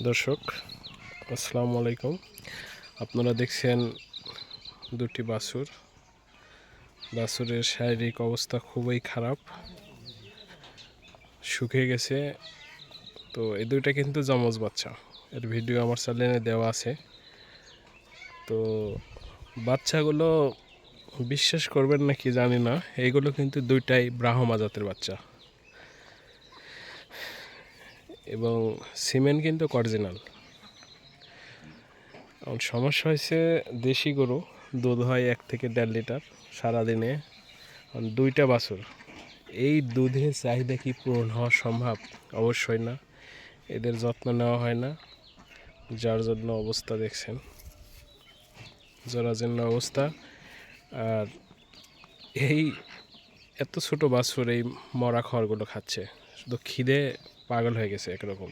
দর্শক, আসসালামু আলাইকুম। আপনারা দেখছেন দুটি বাছুর বাছুরের শারীরিক অবস্থা খুবই খারাপ, শুকিয়ে গেছে। তো এই দুইটা কিন্তু জমজ বাচ্চা। এর ভিডিও আমার চ্যানেলে দেওয়া আছে। তো বাচ্চাগুলো বিশ্বাস করবেন নাকি জানি না এইগুলো কিন্তু দুইটাই ব্রাহ্মা জাতের বাচ্চা। এবং সিমেন্ট কিন্তু অরিজিনাল। সমস্যা হয়েছে দেশি গরু, দুধ হয় এক থেকে দেড় লিটার সারাদিনে। দুইটা বাছুর, এই দুধের চাহিদা কি পূরণ হওয়া সম্ভব? অবশ্যই না। এদের যত্ন নেওয়া হয় না। যার জন্য অবস্থা দেখছেন। জরাজীর্ণ অবস্থা। আর এই এত ছোট বাছুর এই মরা খড়গুলো খাচ্ছে। শুধু খিদে পাগল হয়ে গেছে একরকম।